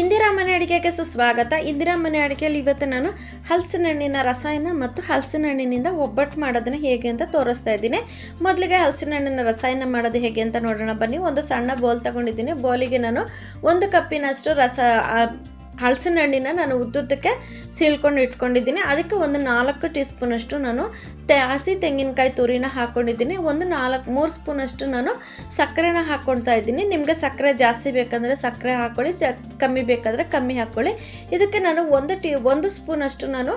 ಇಂದಿರಾ ಮನೆ ಅಡುಗೆಗೆ ಸುಸ್ವಾಗತ. ಇಂದಿರಾ ಮನೆ ಅಡಿಗೆಯಲ್ಲಿ ಇವತ್ತು ನಾನು ಹಲಸಿನ ಹಣ್ಣಿನ ರಸಾಯನ ಮತ್ತು ಹಲಸಿನ ಹಣ್ಣಿನಿಂದ ಒಬ್ಬಟ್ಟು ಮಾಡೋದನ್ನ ಹೇಗೆ ಅಂತ ತೋರಿಸ್ತಾ ಇದ್ದೀನಿ. ಮೊದಲಿಗೆ ಹಲಸಿನ ಹಣ್ಣಿನ ರಸಾಯನ ಮಾಡೋದು ಹೇಗೆ ಅಂತ ನೋಡೋಣ ಬನ್ನಿ. ಒಂದು ಸಣ್ಣ ಬೋಲ್ ತಗೊಂಡಿದ್ದೀನಿ. ಬೋಲಿಗೆ ನಾನು ಒಂದು ಕಪ್ಪಿನಷ್ಟು ರಸ ಹಲಸಿನ ಹಣ್ಣಿನ ನಾನು ಉದ್ದುದ್ದಕ್ಕೆ ಸೀಳ್ಕೊಂಡು ಇಟ್ಕೊಂಡಿದ್ದೀನಿ. ಅದಕ್ಕೆ ಒಂದು ನಾಲ್ಕು ಟೀ ಸ್ಪೂನಷ್ಟು ನಾನು ತೆ, ಹಸಿ ತೆಂಗಿನಕಾಯಿ ತುರಿನ ಹಾಕ್ಕೊಂಡಿದ್ದೀನಿ ಒಂದು ನಾಲ್ಕು, ಮೂರು ಸ್ಪೂನಷ್ಟು ನಾನು ಸಕ್ಕರೆನ ಹಾಕ್ಕೊಳ್ತಾ ಇದ್ದೀನಿ. ನಿಮಗೆ ಸಕ್ಕರೆ ಜಾಸ್ತಿ ಬೇಕಂದರೆ ಸಕ್ಕರೆ ಹಾಕ್ಕೊಳ್ಳಿ ಕಮ್ಮಿ ಬೇಕಾದರೆ ಕಮ್ಮಿ ಹಾಕ್ಕೊಳ್ಳಿ ಇದಕ್ಕೆ ನಾನು ಒಂದು ಟೀ, ಒಂದು ಸ್ಪೂನಷ್ಟು ನಾನು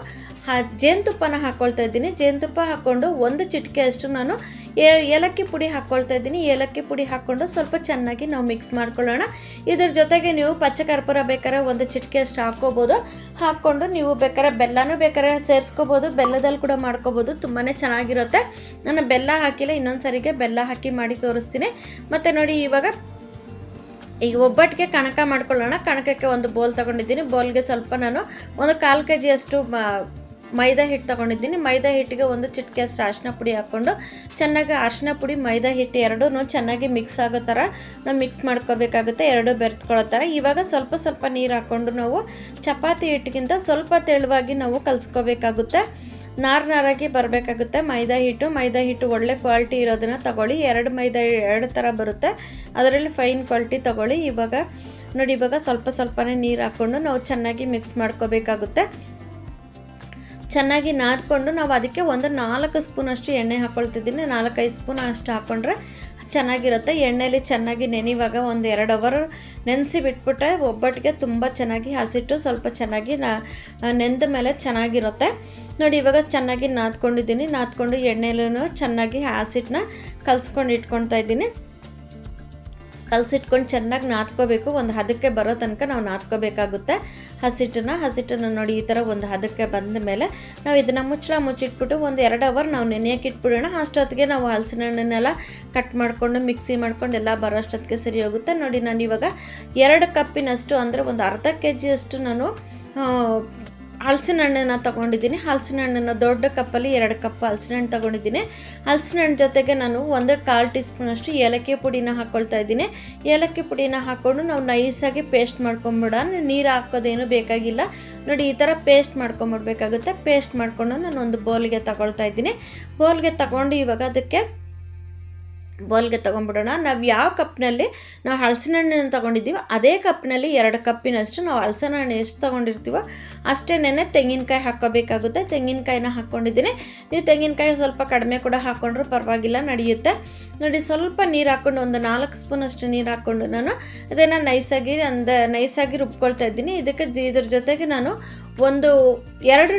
ಹಾ, ಜೇನುತುಪ್ಪನ ಹಾಕ್ಕೊಳ್ತಾ ಇದ್ದೀನಿ. ಜೇನುತುಪ್ಪ ಹಾಕ್ಕೊಂಡು ಒಂದು ಚಿಟಿಕೆಯಷ್ಟು ನಾನು ಏ- ಏಲಕ್ಕಿ ಪುಡಿ ಹಾಕ್ಕೊಳ್ತಾ ಇದ್ದೀನಿ. ಏಲಕ್ಕಿ ಪುಡಿ ಹಾಕ್ಕೊಂಡು ಸ್ವಲ್ಪ ಚೆನ್ನಾಗಿ ನಾವು ಮಿಕ್ಸ್ ಮಾಡ್ಕೊಳ್ಳೋಣ. ಇದ್ರ ಜೊತೆಗೆ ನೀವು ಪಚ್ಚ ಕರ್ಪೂರ ಬೇಕಾದ್ರೆ ಒಂದು ಚಿಟಿಕೆ ಅಷ್ಟು ಹಾಕ್ಕೋಬೋದು. ಹಾಕ್ಕೊಂಡು ನೀವು ಬೇಕಾದ್ರೆ ಬೆಲ್ಲನೂ ಬೇಕಾದ್ರೆ ಸೇರಿಸ್ಕೋಬೋದು. ಬೆಲ್ಲದಲ್ಲಿ ಕೂಡ ಮಾಡ್ಕೋಬೋದು. ತುಂಬಾ ಚೆನ್ನಾಗಿರುತ್ತೆ. ನಾನು ಬೆಲ್ಲ ಹಾಕಿಲ್ಲ, ಇನ್ನೊಂದು ಸರಿಗೆ ಬೆಲ್ಲ ಹಾಕಿ ಮಾಡಿ ತೋರಿಸ್ತೀನಿ. ಮತ್ತು ನೋಡಿ ಇವಾಗ ಈಗ ಒಬ್ಬಟ್ಟಿಗೆ ಕಣಕ ಮಾಡ್ಕೊಳ್ಳೋಣ. ಕಣಕಕ್ಕೆ ಒಂದು ಬೋಲ್ ತಗೊಂಡಿದ್ದೀನಿ. ಬೋಲ್ಗೆ ಸ್ವಲ್ಪ ನಾನು ಒಂದು ಕಾಲು ಕೆ ಜಿಯಷ್ಟು ಮೈದಾ ಹಿಟ್ಟು ತಗೊಂಡಿದ್ದೀನಿ. ಮೈದಾ ಹಿಟ್ಟಿಗೆ ಒಂದು ಚಿಟಿಕೆ ಅಷ್ಟು ಅರಿಶಿನ ಪುಡಿ ಹಾಕ್ಕೊಂಡು ಚೆನ್ನಾಗಿ ಅರಿಶಿನ ಪುಡಿ, ಮೈದಾ ಹಿಟ್ಟು ಎರಡೂ ಚೆನ್ನಾಗಿ ಮಿಕ್ಸ್ ಆಗೋ ಥರ ನಾವು ಮಿಕ್ಸ್ ಮಾಡ್ಕೋಬೇಕಾಗುತ್ತೆ. ಎರಡು ಬೆರೆತ್ಕೊಳ್ಳೋ ಥರ. ಇವಾಗ ಸ್ವಲ್ಪ ಸ್ವಲ್ಪ ನೀರು ಹಾಕ್ಕೊಂಡು ನಾವು ಚಪಾತಿ ಹಿಟ್ಟಿಗಿಂತ ಸ್ವಲ್ಪ ತೆಳುವಾಗಿ ನಾವು ಕಲಿಸ್ಕೋಬೇಕಾಗುತ್ತೆ. ನಾರು ನಾರಾಗಿ ಬರಬೇಕಾಗುತ್ತೆ ಮೈದಾ ಹಿಟ್ಟು. ಮೈದಾ ಹಿಟ್ಟು ಒಳ್ಳೆ ಕ್ವಾಲಿಟಿ ಇರೋದನ್ನು ತಗೊಳ್ಳಿ. ಎರಡು ಮೈದಾ, ಎರಡು ಥರ ಬರುತ್ತೆ. ಅದರಲ್ಲಿ ಫೈನ್ ಕ್ವಾಲಿಟಿ ತಗೊಳ್ಳಿ. ಇವಾಗ, ನೋಡಿ, ಇವಾಗ ಸ್ವಲ್ಪ ಸ್ವಲ್ಪನೇ ನೀರು ಹಾಕ್ಕೊಂಡು ನಾವು ಚೆನ್ನಾಗಿ ಮಿಕ್ಸ್ ಮಾಡ್ಕೋಬೇಕಾಗುತ್ತೆ. ಚೆನ್ನಾಗಿ ನಾದ್ಕೊಂಡು ನಾವು ಅದಕ್ಕೆ ಒಂದು ನಾಲ್ಕು ಸ್ಪೂನ್ ಅಷ್ಟು ಎಣ್ಣೆ ಹಾಕ್ಕೊಳ್ತಿದ್ದೀನಿ ನಾಲ್ಕೈದು ಸ್ಪೂನ್ ಅಷ್ಟು ಹಾಕ್ಕೊಂಡ್ರೆ ಚೆನ್ನಾಗಿರುತ್ತೆ. ಎಣ್ಣೆಲಿ ಚೆನ್ನಾಗಿ ನೆನೆಯುವಾಗ ಒಂದು ಎರಡು ಅವರ್ ನೆನೆಸಿ ಬಿಟ್ಬಿಟ್ರೆ ಒಬ್ಬಟ್ಟಿಗೆ ತುಂಬ ಚೆನ್ನಾಗಿ ಹಸಿಟ್ಟು ಸ್ವಲ್ಪ ಚೆನ್ನಾಗಿ ನೆಂದ ಮೇಲೆ ಚೆನ್ನಾಗಿರುತ್ತೆ. ನೋಡಿ, ಇವಾಗ ಚೆನ್ನಾಗಿ ನಾದ್ಕೊಂಡಿದ್ದೀನಿ. ನಾದ್ಕೊಂಡು ಎಣ್ಣೆಲೂ ಚೆನ್ನಾಗಿ ಹಸಿಟ್ಟನ್ನ ಕಲಸ್ಕೊಂಡು ಇಟ್ಕೊಳ್ತಾ ಇದ್ದೀನಿ. ಕಲಸಿಟ್ಕೊಂಡು ಚೆನ್ನಾಗಿ ನಾದ್ಕೋಬೇಕು. ಒಂದು ಹದಕ್ಕೆ ಬರೋ ತನಕ ನಾವು ನಾದ್ಕೋಬೇಕಾಗುತ್ತೆ. ಹಸಿಟ್ಟನ್ನು ಹಸಿಟ್ಟನ್ನು ನೋಡಿ ಈ ಥರ ಒಂದು ಹದಕ್ಕೆ ಬಂದ ಮೇಲೆ ನಾವು ಇದನ್ನು ಮುಚ್ಚಳ ಮುಚ್ಚಿಟ್ಬಿಟ್ಟು ಒಂದು ಎರಡು ಅವರ್ ನಾವು ನೆನೆಯೋಕೆ ಇಟ್ಬಿಡೋಣ ಅಷ್ಟೊತ್ತಿಗೆ ನಾವು ಹಲಸಿನ ಹಣ್ಣನ್ನೆಲ್ಲ ಕಟ್ ಮಾಡಿಕೊಂಡು, ಮಿಕ್ಸಿ ಮಾಡ್ಕೊಂಡು ಎಲ್ಲ ಬರೋ ಅಷ್ಟೊತ್ತಿಗೆ ಸರಿ ಹೋಗುತ್ತೆ. ನೋಡಿ ನಾನು ಇವಾಗ ಎರಡು ಕಪ್ಪಿನಷ್ಟು ಅಂದರೆ ಒಂದು ಅರ್ಧ ಕೆ ಜಿಯಷ್ಟು ನಾನು ಹಲಸಿನ ಹಣ್ಣನ್ನು ತೊಗೊಂಡಿದ್ದೀನಿ. ಹಲಸಿನ ಹಣ್ಣನ್ನು ದೊಡ್ಡ ಕಪ್ಪಲ್ಲಿ ಎರಡು ಕಪ್ ಹಲಸಿನ ಹಣ್ಣು ತೊಗೊಂಡಿದ್ದೀನಿ. ಹಲಸಿನ ಹಣ್ಣು ಜೊತೆಗೆ ನಾನು ಒಂದು ಕಾಲು ಟೀ ಸ್ಪೂನಷ್ಟು ಏಲಕ್ಕಿ ಪುಡಿನ ಹಾಕ್ಕೊಳ್ತಾ ಇದ್ದೀನಿ. ಏಲಕ್ಕಿ ಪುಡಿನ ಹಾಕ್ಕೊಂಡು ನಾವು ನೈಸಾಗಿ ಪೇಸ್ಟ್ ಮಾಡ್ಕೊಂಬಿಡೋಣ. ನೀರು ಹಾಕೋದೇನು ಬೇಕಾಗಿಲ್ಲ. ನೋಡಿ, ಈ ಥರ ಪೇಸ್ಟ್ ಮಾಡ್ಕೊಂಬಿಡ್ಬೇಕಾಗುತ್ತೆ. ಪೇಸ್ಟ್ ಮಾಡಿಕೊಂಡು ನಾನು ಒಂದು ಬೌಲ್ಗೆ ತಗೊಳ್ತಾ ಇದ್ದೀನಿ. ಬೌಲ್ಗೆ ತಗೊಂಡು ಇವಾಗ ಅದಕ್ಕೆ ಬೌಲ್ಗೆ ತೊಗೊಂಡ್ಬಿಡೋಣ. ನಾವು ಯಾವ ಕಪ್ನಲ್ಲಿ, ನಾವು ಹಲಸಿನ ಹಣ್ಣನ್ನು ತೊಗೊಂಡಿದ್ದೀವೋ, ಅದೇ ಕಪ್ನಲ್ಲಿ ಎರಡು ಕಪ್ಪಿನಷ್ಟು ನಾವು ಹಲಸಿನ ಹಣ್ಣು ಎಷ್ಟು ತೊಗೊಂಡಿರ್ತೀವೋ ಅಷ್ಟೇನೆ ತೆಂಗಿನಕಾಯಿ ಹಾಕ್ಕೋಬೇಕಾಗುತ್ತೆ. ತೆಂಗಿನಕಾಯಿನ ಹಾಕ್ಕೊಂಡಿದ್ದೀನಿ. ನೀವು ತೆಂಗಿನಕಾಯಿ ಸ್ವಲ್ಪ ಕಡಿಮೆ ಕೂಡ ಹಾಕ್ಕೊಂಡ್ರೂ ಪರವಾಗಿಲ್ಲ, ನಡೆಯುತ್ತೆ. ನೋಡಿ, ಸ್ವಲ್ಪ ನೀರು ಹಾಕ್ಕೊಂಡು, ಒಂದು ನಾಲ್ಕು ಸ್ಪೂನಷ್ಟು ನೀರು ಹಾಕ್ಕೊಂಡು ನಾನು ಅದನ್ನು ನೈಸಾಗಿ ಅಂದ ನೈಸಾಗಿ ರುಬ್ಕೊಳ್ತಾ ಇದ್ದೀನಿ. ಇದಕ್ಕೆ ಇದ್ರ ಜೊತೆಗೆ ನಾನು ಒಂದು ಎರಡು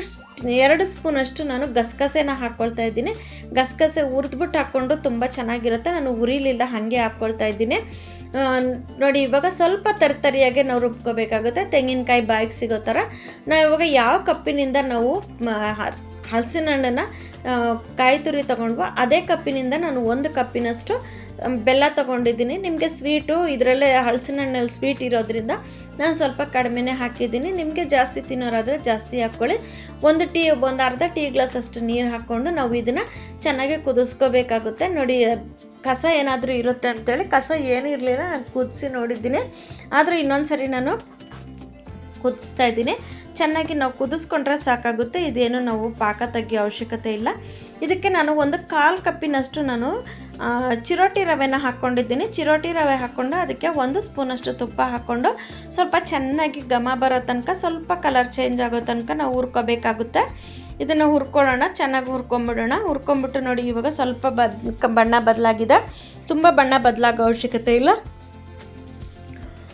ಎರಡು ಸ್ಪೂನಷ್ಟು ನಾನು ಗಸಗಸೆನ ಹಾಕ್ಕೊಳ್ತಾ ಇದ್ದೀನಿ. ಗಸಗಸೆ ಹುರಿದ್ಬಿಟ್ಟು ಹಾಕ್ಕೊಂಡು ತುಂಬ ಚೆನ್ನಾಗಿರುತ್ತೆ. ನಾನು ಉರಿಲಿಲ್ಲ ಹಾಗೆ ಹಾಕ್ಕೊಳ್ತಾ ಇದ್ದೀನಿ. ನೋಡಿ, ಇವಾಗ ಸ್ವಲ್ಪ ತರ್ತರಿಯಾಗೆ ನಾವು ರುಬ್ಕೋಬೇಕಾಗುತ್ತೆ. ತೆಂಗಿನಕಾಯಿ ಬಾಯಿಗೆ ಸಿಗೋ ಥರ. ನಾವು ಇವಾಗ ಯಾವ ಕಪ್ಪಿನಿಂದ ನಾವು ಹಲಸಿನ ಹಣ್ಣನ್ನು ಕಾಯಿ ತುರಿ ತೊಗೊಂಡ್ವೋ, ಅದೇ ಕಪ್ಪಿನಿಂದ ನಾನು ಒಂದು ಕಪ್ಪಿನಷ್ಟು ಬೆಲ್ಲ ತೊಗೊಂಡಿದ್ದೀನಿ. ನಿಮಗೆ ಸ್ವೀಟು ಇದರಲ್ಲೇ ಹಲಸಿನ ಹಣ್ಣಲ್ಲಿ ಸ್ವೀಟ್ ಇರೋದ್ರಿಂದ ನಾನು ಸ್ವಲ್ಪ ಕಡಿಮೆನೇ ಹಾಕಿದ್ದೀನಿ. ನಿಮಗೆ ಜಾಸ್ತಿ ತಿನ್ನೋರಾದರೆ ಜಾಸ್ತಿ ಹಾಕ್ಕೊಳ್ಳಿ. ಒಂದು ಟೀ, ಒಂದು ಅರ್ಧ ಟೀ ಗ್ಲಾಸ್ ಅಷ್ಟು ನೀರು ಹಾಕ್ಕೊಂಡು ನಾವು ಇದನ್ನು ಚೆನ್ನಾಗಿ ಕುದಿಸ್ಕೋಬೇಕಾಗುತ್ತೆ. ನೋಡಿ, ಕಸ ಏನಾದರೂ ಇರುತ್ತೆ ಅಂತೇಳಿ, ಕಸ ಏನೂ ಇರಲಿಲ್ಲ, ನಾನು ಕುದಿಸಿ ನೋಡಿದ್ದೀನಿ. ಆದರೂ ಇನ್ನೊಂದು ಸರಿ ನಾನು ಕುದಿಸ್ತಾ ಇದ್ದೀನಿ. ಚೆನ್ನಾಗಿ ನಾವು ಕುದಿಸ್ಕೊಂಡ್ರೆ ಸಾಕಾಗುತ್ತೆ. ಇದೇನು ನಾವು ಪಾಕ ತೆಗಿಯೋ ಅವಶ್ಯಕತೆ ಇಲ್ಲ. ಇದಕ್ಕೆ ನಾನು ಒಂದು ಕಾಲು ಕಪ್ಪಿನಷ್ಟು ನಾನು ಚಿರೋಟಿ ರವೆನ ಹಾಕ್ಕೊಂಡಿದ್ದೀನಿ ಚಿರೋಟಿ ರವೆ ಹಾಕ್ಕೊಂಡು ಅದಕ್ಕೆ ಒಂದು ಸ್ಪೂನಷ್ಟು ತುಪ್ಪ ಹಾಕ್ಕೊಂಡು ಸ್ವಲ್ಪ ಚೆನ್ನಾಗಿ ಘಮ ಬರೋ ತನಕ ಸ್ವಲ್ಪ ಕಲರ್ ಚೇಂಜ್ ಆಗೋ ತನಕ ನಾವು ಹುರ್ಕೋಬೇಕಾಗುತ್ತೆ. ಇದನ್ನು ಹುರ್ಕೊಳ್ಳೋಣ. ಚೆನ್ನಾಗಿ ಹುರ್ಕೊಂಬಿಡೋಣ. ಹುರ್ಕೊಂಬಿಟ್ಟು ನೋಡಿ ಇವಾಗ ಸ್ವಲ್ಪ ಬದ್ ಬಣ್ಣ ಬದಲಾಗಿದೆ. ತುಂಬ ಬಣ್ಣ ಬದಲಾಗೋ ಅವಶ್ಯಕತೆ ಇಲ್ಲ.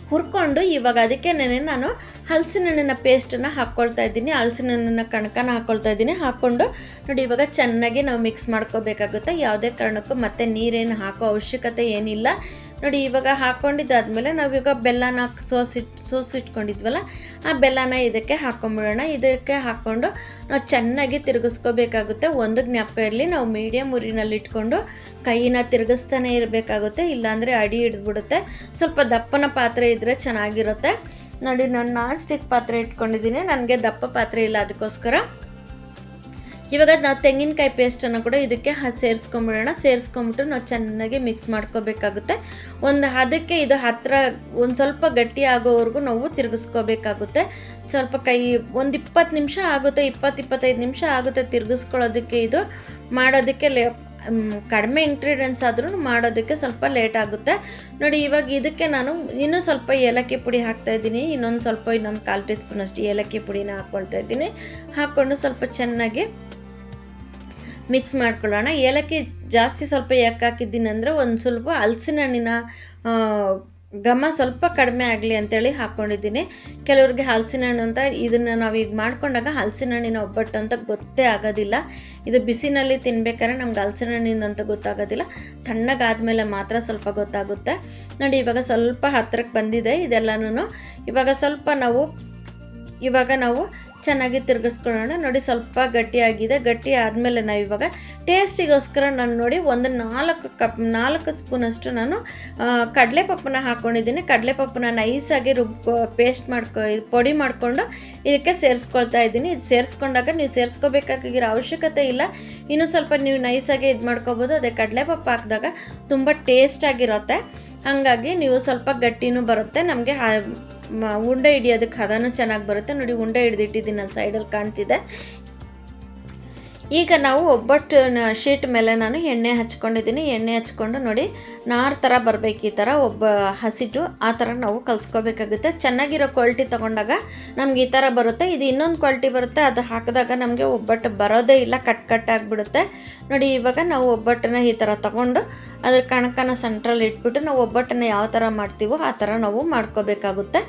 ಹುರ್ಕೊಂಡು ಇವಾಗ ಅದಕ್ಕೆ ನಾನು ಹಲಸಿನ ಹಣ್ಣಿನ ಪೇಸ್ಟನ್ನು ಹಾಕ್ಕೊಳ್ತಾ ಇದ್ದೀನಿ. ಹಲಸಿನ ಕಣಕನ ಹಾಕ್ಕೊಳ್ತಾ ಇದ್ದೀನಿ. ಹಾಕ್ಕೊಂಡು ನೋಡಿ, ಇವಾಗ ಚೆನ್ನಾಗಿ ನಾವು ಮಿಕ್ಸ್ ಮಾಡ್ಕೋಬೇಕಾಗುತ್ತೆ. ಯಾವುದೇ ಕಾರಣಕ್ಕೂ ಮತ್ತೆ ನೀರೇನು ಹಾಕೋ ಅವಶ್ಯಕತೆ ಏನಿಲ್ಲ. ನೋಡಿ, ಇವಾಗ ಹಾಕ್ಕೊಂಡಿದ್ದಾದ್ಮೇಲೆ ನಾವೀಗ ಬೆಲ್ಲನ ಸೋಸಿಟ್, ಸೋಸಿಟ್ಕೊಂಡಿದ್ವಲ್ಲ, ಆ ಬೆಲ್ಲನ ಇದಕ್ಕೆ ಹಾಕ್ಕೊಂಬಿಡೋಣ ಇದಕ್ಕೆ ಹಾಕ್ಕೊಂಡು ನಾವು ಚೆನ್ನಾಗಿ ತಿರುಗಿಸ್ಕೋಬೇಕಾಗುತ್ತೆ. ಒಂದು ಜ್ಞಾಪ ಇರಲಿ, ನಾವು ಮೀಡಿಯಮ್ ಉರಿನಲ್ಲಿ ಇಟ್ಕೊಂಡು ಕೈನ ತಿರುಗಿಸ್ತಾನೆ ಇರಬೇಕಾಗುತ್ತೆ. ಇಲ್ಲಾಂದರೆ ಅಡಿ ಹಿಡಿದ್ಬಿಡುತ್ತೆ. ಸ್ವಲ್ಪ ದಪ್ಪನ ಪಾತ್ರೆ ಇದ್ದರೆ ಚೆನ್ನಾಗಿರುತ್ತೆ. ನೋಡಿ, ನಾನು ನಾನ್ ಸ್ಟಿಕ್ ಪಾತ್ರೆ ಇಟ್ಕೊಂಡಿದ್ದೀನಿ. ನನಗೆ ದಪ್ಪ ಪಾತ್ರೆ ಇಲ್ಲ, ಅದಕ್ಕೋಸ್ಕರ. ಇವಾಗ ನಾವು ತೆಂಗಿನಕಾಯಿ ಪೇಸ್ಟನ್ನು ಕೂಡ ಇದಕ್ಕೆ ಸೇರಿಸ್ಕೊಂಬಿಡೋಣ. ಸೇರಿಸ್ಕೊಂಬಿಟ್ಟು ನಾವು ಚೆನ್ನಾಗಿ ಮಿಕ್ಸ್ ಮಾಡ್ಕೋಬೇಕಾಗುತ್ತೆ. ಒಂದು ಅದಕ್ಕೆ ಇದು ಹತ್ತಿರ ಒಂದು ಸ್ವಲ್ಪ ಗಟ್ಟಿ ಆಗೋವರೆಗೂ ನಾವು ತಿರುಗಿಸ್ಕೋಬೇಕಾಗುತ್ತೆ. ಸ್ವಲ್ಪ ಕೈ ಒಂದು ಇಪ್ಪತ್ತು ನಿಮಿಷ ಆಗುತ್ತೆ, ಇಪ್ಪತ್ತು ಇಪ್ಪತ್ತೈದು ನಿಮಿಷ ಆಗುತ್ತೆ ತಿರುಗಿಸ್ಕೊಳ್ಳೋದಕ್ಕೆ ಇದು. ಮಾಡೋದಕ್ಕೆ ಲೇ ಕಡಿಮೆ ಇಂಗ್ರೀಡಿಯೆಂಟ್ಸ್ ಆದ್ರೂ ಮಾಡೋದಕ್ಕೆ ಸ್ವಲ್ಪ ಲೇಟ್ ಆಗುತ್ತೆ. ನೋಡಿ ಇವಾಗ ಇದಕ್ಕೆ ನಾನು ಇನ್ನೂ ಸ್ವಲ್ಪ ಏಲಕ್ಕಿ ಪುಡಿ ಹಾಕ್ತಾ ಇದ್ದೀನಿ. ಇನ್ನೊಂದು ಸ್ವಲ್ಪ ಇನ್ನೊಂದು ಕಾಲು ಟೀ ಸ್ಪೂನ್ ಅಷ್ಟು ಏಲಕ್ಕಿ ಪುಡಿನ ಹಾಕ್ಕೊಳ್ತಾ ಇದ್ದೀನಿ. ಹಾಕ್ಕೊಂಡು ಸ್ವಲ್ಪ ಚೆನ್ನಾಗಿ ಮಿಕ್ಸ್ ಮಾಡ್ಕೊಳ್ಳೋಣ. ಏಲಕ್ಕಿ ಜಾಸ್ತಿ ಸ್ವಲ್ಪ ಯಾಕೆ ಹಾಕಿದ್ದೀನಿ ಅಂದರೆ ಒಂದು ಸ್ವಲ್ಪ ಹಲಸಿನ ಹಣ್ಣಿನ ಘಮ ಸ್ವಲ್ಪ ಕಡಿಮೆ ಆಗಲಿ ಅಂತೇಳಿ ಹಾಕ್ಕೊಂಡಿದ್ದೀನಿ ಕೆಲವ್ರಿಗೆ ಹಲಸಿನ ಹಣ್ಣು ಅಂತ ಇದನ್ನು ನಾವು ಈಗ ಮಾಡ್ಕೊಂಡಾಗ ಹಲಸಿನ ಹಣ್ಣಿನ ಒಬ್ಬಟ್ಟು ಅಂತ ಗೊತ್ತೇ ಆಗೋದಿಲ್ಲ. ಇದು ಬಿಸಿನಲ್ಲಿ ತಿನ್ಬೇಕಾದ್ರೆ ನಮ್ಗೆ ಹಲಸಿನ ಹಣ್ಣಿಂದ ಅಂತ ಗೊತ್ತಾಗೋದಿಲ್ಲ. ತಣ್ಣಗಾದಮೇಲೆ ಮಾತ್ರ ಸ್ವಲ್ಪ ಗೊತ್ತಾಗುತ್ತೆ. ನೋಡಿ, ಇವಾಗ ಸ್ವಲ್ಪ ಹತ್ತಿರಕ್ಕೆ ಬಂದಿದೆ ಇದೆಲ್ಲನೂ ಇವಾಗ ಸ್ವಲ್ಪ ನಾವು, ಇವಾಗ ನಾವು ಚೆನ್ನಾಗಿ ತಿರುಗಿಸ್ಕೊಳ್ಳೋಣ. ನೋಡಿ ಸ್ವಲ್ಪ ಗಟ್ಟಿಯಾಗಿದೆ. ಗಟ್ಟಿ ಆದಮೇಲೆ ನಾವು ಇವಾಗ ಟೇಸ್ಟಿಗೋಸ್ಕರ ನಾನು ನೋಡಿ ಒಂದು ನಾಲ್ಕು ಕಪ್, ನಾಲ್ಕು ಸ್ಪೂನಷ್ಟು ನಾನು ಕಡಲೆಪಪ್ಪನ್ನ ಹಾಕೊಂಡಿದ್ದೀನಿ. ಹಾಕ್ಕೊಂಡಿದ್ದೀನಿ ಕಡಲೆಪಪ್ಪನ ನೈಸಾಗಿ ರುಬ್ಕೊ, ಪೇಸ್ಟ್ ಮಾಡ್ಕೊ, ಪೊಡಿ ಮಾಡಿಕೊಂಡು ಇದಕ್ಕೆ ಸೇರಿಸ್ಕೊಳ್ತಾ ಇದ್ದೀನಿ. ಇದು ಸೇರಿಸ್ಕೊಂಡಾಗ ನೀವು ಸೇರಿಸ್ಕೋಬೇಕಾಗಿರೋ ಅವಶ್ಯಕತೆ ಇಲ್ಲ. ಇನ್ನೂ ಸ್ವಲ್ಪ ನೀವು ನೈಸಾಗೆ ಇದು ಮಾಡ್ಕೋಬೋದು ಅದೇ ಕಡಲೆಪಪ್ಪು ಹಾಕಿದಾಗ ತುಂಬ ಟೇಸ್ಟಾಗಿರುತ್ತೆ. ಹಾಗಾಗಿ ನೀವು ಸ್ವಲ್ಪ ಗಟ್ಟಿನೂ ಬರುತ್ತೆ, ನಮಗೆ ಉಂಡೆ ಹಿಡಿಯೋದಕ್ಕೆ ಹದನೂ ಚೆನ್ನಾಗಿ ಬರುತ್ತೆ. ನೋಡಿ, ಉಂಡೆ ಹಿಡಿದಿಟ್ಟಿದ್ದೀನಿ, ಅಲ್ಲಿ ಸೈಡಲ್ಲಿ ಕಾಣ್ತಿದೆ. ಈಗ ನಾವು ಒಬ್ಬಟ್ಟು ಶೀಟ್ ಮೇಲೆ ನಾನು ಎಣ್ಣೆ ಹಚ್ಕೊಂಡಿದ್ದೀನಿ. ಎಣ್ಣೆ ಹಚ್ಕೊಂಡು ನೋಡಿ ನಾರ್ ಥರ ಬರಬೇಕು ಈ ಥರ. ಒಬ್ಬ ಹಸಿಟ್ಟು ಆ ಥರ ನಾವು ಕಲಿಸ್ಕೋಬೇಕಾಗುತ್ತೆ. ಚೆನ್ನಾಗಿರೋ ಕ್ವಾಲಿಟಿ ತೊಗೊಂಡಾಗ ನಮ್ಗೆ ಈ ಥರ ಬರುತ್ತೆ. ಇದು ಇನ್ನೊಂದು ಕ್ವಾಲಿಟಿ ಬರುತ್ತೆ. ಅದು ಹಾಕಿದಾಗ ನಮಗೆ ಒಬ್ಬಟ್ಟು ಬರೋದೇ ಇಲ್ಲ. ಕಟ್ ಕಟ್ ಆಗಿಬಿಡುತ್ತೆ. ನೋಡಿ ಇವಾಗ ನಾವು ಒಬ್ಬಟ್ಟನ್ನ ಈ ಥರ ತೊಗೊಂಡು ಅದ್ರ ಕಣಕನ ಸೆಂಟ್ರಲ್ಲಿ ಇಟ್ಬಿಟ್ಟು ನಾವು ಒಬ್ಬಟ್ಟನ್ನು ಯಾವ ಥರ ಮಾಡ್ತೀವೋ ಆ ಥರ ನಾವು ಮಾಡ್ಕೋಬೇಕಾಗುತ್ತೆ.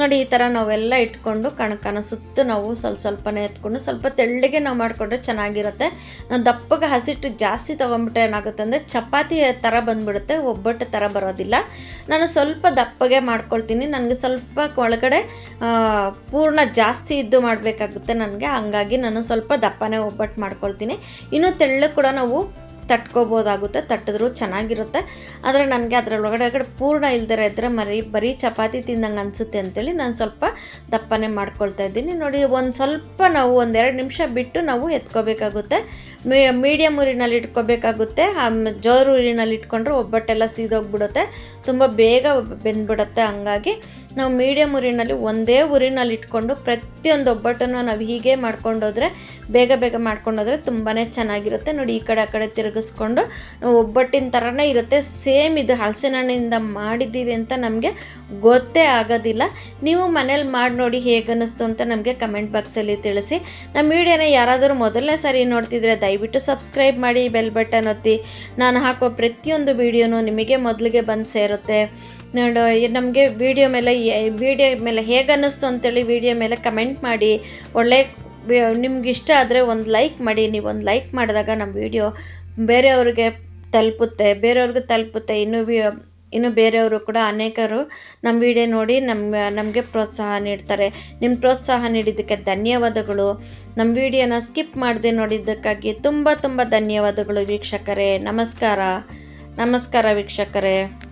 ನೋಡಿ, ಈ ಥರ ನಾವೆಲ್ಲ ಇಟ್ಕೊಂಡು ಕಣಕನ ಸುತ್ತ ನಾವು ಸ್ವಲ್ಪ ಸ್ವಲ್ಪನೇ ಎತ್ಕೊಂಡು ಸ್ವಲ್ಪ ತೆಳ್ಳಗೆ ನಾವು ಮಾಡಿಕೊಂಡ್ರೆ ಚೆನ್ನಾಗಿರುತ್ತೆ. ನಾವು ದಪ್ಪಗೆ ಹಸಿಟ್ಟು ಜಾಸ್ತಿ ತೊಗೊಂಬಿಟ್ರೆ ಏನಾಗುತ್ತೆ ಅಂದರೆ ಚಪಾತಿ ಥರ ಬಂದ್ಬಿಡುತ್ತೆ, ಒಬ್ಬಟ್ಟು ಥರ ಬರೋದಿಲ್ಲ. ನಾನು ಸ್ವಲ್ಪ ದಪ್ಪಗೆ ಮಾಡ್ಕೊಳ್ತೀನಿ. ನನಗೆ ಸ್ವಲ್ಪ ಒಳಗಡೆ ಪೂರ್ಣ ಜಾಸ್ತಿ ಇದ್ದು ಮಾಡಬೇಕಾಗುತ್ತೆ ನನಗೆ. ಹಂಗಾಗಿ ನಾನು ಸ್ವಲ್ಪ ದಪ್ಪನೇ ಒಬ್ಬಟ್ಟು ಮಾಡ್ಕೊಳ್ತೀನಿ. ಇನ್ನು ತೆಳ್ಳಗೆ ಕೂಡ ನಾವು ತಟ್ಕೋಬೋದಾಗುತ್ತೆ, ತಟ್ಟಿದ್ರು ಚೆನ್ನಾಗಿರುತ್ತೆ. ಆದರೆ ನನಗೆ ಅದರೊಳಗಡೆ ಪೂರ್ಣ ಇಲ್ದಿರ ಇದ್ದರೆ ಮರಿ, ಬರೀ ಚಪಾತಿ ತಿಂದಂಗೆ ಅನಿಸುತ್ತೆ ಅಂತೇಳಿ ನಾನು ಸ್ವಲ್ಪ ದಪ್ಪನೆ ಮಾಡ್ಕೊಳ್ತಾ ಇದ್ದೀನಿ. ನೋಡಿ, ಒಂದು ಸ್ವಲ್ಪ ನಾವು ಒಂದೆರಡು ನಿಮಿಷ ಬಿಟ್ಟು ನಾವು ಎತ್ಕೋಬೇಕಾಗುತ್ತೆ. ಮೀಡಿಯಮ್ ಊರಿನಲ್ಲಿ ಇಟ್ಕೋಬೇಕಾಗುತ್ತೆ. ಜೋರು ಊರಿನಲ್ಲಿ ಇಟ್ಕೊಂಡ್ರೆ ಒಬ್ಬಟ್ಟೆಲ್ಲ ಸೀದೋಗ್ಬಿಡುತ್ತೆ. ತುಂಬ ಬೇಗ ಬೆಂದ್ಬಿಡುತ್ತೆ ಹಂಗಾಗಿ. ನಾವು ಮೀಡಿಯಮ್ ಊರಿನಲ್ಲಿ ಒಂದೇ ಊರಿನಲ್ಲಿ ಇಟ್ಕೊಂಡು ಪ್ರತಿಯೊಂದು ಒಬ್ಬಟ್ಟನ್ನು ನಾವು ಹೀಗೆ ಮಾಡ್ಕೊಂಡೋದ್ರೆ, ಬೇಗ ಬೇಗ ಮಾಡ್ಕೊಂಡೋದ್ರೆ ತುಂಬಾ ಚೆನ್ನಾಗಿರುತ್ತೆ. ನೋಡಿ, ಈ ಕಡೆ ಆ ಕಡೆ ತಿರುಗಿಸ್ಕೊಂಡು ಒಬ್ಬಟ್ಟಿನ ಥರನೇ ಇರುತ್ತೆ. ಸೇಮ್ ಇದು ಹಲಸಿನ ಹಣ್ಣಿಂದ ಮಾಡಿದ್ದೀವಿ ಅಂತ ನಮಗೆ ಗೊತ್ತೇ ಆಗೋದಿಲ್ಲ. ನೀವು ಮನೇಲಿ ಮಾಡಿ ನೋಡಿ ಹೇಗೆ ಅನ್ನಿಸ್ತು ಅಂತ ನಮಗೆ ಕಮೆಂಟ್ ಬಾಕ್ಸಲ್ಲಿ ತಿಳಿಸಿ. ನಮ್ಮ ವಿಡಿಯೋನ ಯಾರಾದರೂ ಮೊದಲನೇ ಸಾರಿ ನೋಡ್ತಿದ್ರೆ ದಯವಿಟ್ಟು ಸಬ್ಸ್ಕ್ರೈಬ್ ಮಾಡಿ, ಬೆಲ್ ಬಟನ್ ಒತ್ತಿ. ನಾನು ಹಾಕೋ ಪ್ರತಿಯೊಂದು ವಿಡಿಯೋನು ನಿಮಗೆ ಮೊದಲಿಗೆ ಬಂದು ಸೇರುತ್ತೆ. ನೋಡು ನಮಗೆ ವಿಡಿಯೋ ಮೇಲೆ ವಿಡಿಯೋ ಮೇಲೆ ಹೇಗೆ ಅನ್ನಿಸ್ತು ಅಂತೇಳಿ ವಿಡಿಯೋ ಮೇಲೆ ಕಮೆಂಟ್ ಮಾಡಿ. ಒಳ್ಳೆ ನಿಮ್ಗೆ ಇಷ್ಟ ಆದರೆ ಒಂದು ಲೈಕ್ ಮಾಡಿ. ನೀವು ಒಂದು ಲೈಕ್ ಮಾಡಿದಾಗ ನಮ್ಮ ವಿಡಿಯೋ ಬೇರೆಯವ್ರಿಗೆ ತಲುಪುತ್ತೆ ಬೇರೆಯವ್ರಿಗೆ ತಲುಪುತ್ತೆ. ಇನ್ನೂ ಬಿ ಇನ್ನು ಬೇರೆಯವರು ಕೂಡ ಅನೇಕರು ನಮ್ಮ ವಿಡಿಯೋ ನೋಡಿ ನಮ್ಮ, ನಮಗೆ ಪ್ರೋತ್ಸಾಹ ನೀಡ್ತಾರೆ. ನಿಮ್ಮ ಪ್ರೋತ್ಸಾಹ ನೀಡಿದ್ದಕ್ಕೆ ಧನ್ಯವಾದಗಳು. ನಮ್ಮ ವಿಡಿಯೋನ ಸ್ಕಿಪ್ ಮಾಡದೆ ನೋಡಿದ್ದಕ್ಕಾಗಿ ತುಂಬ ತುಂಬ ಧನ್ಯವಾದಗಳು ವೀಕ್ಷಕರೇ. ನಮಸ್ಕಾರ. ನಮಸ್ಕಾರ ವೀಕ್ಷಕರೇ.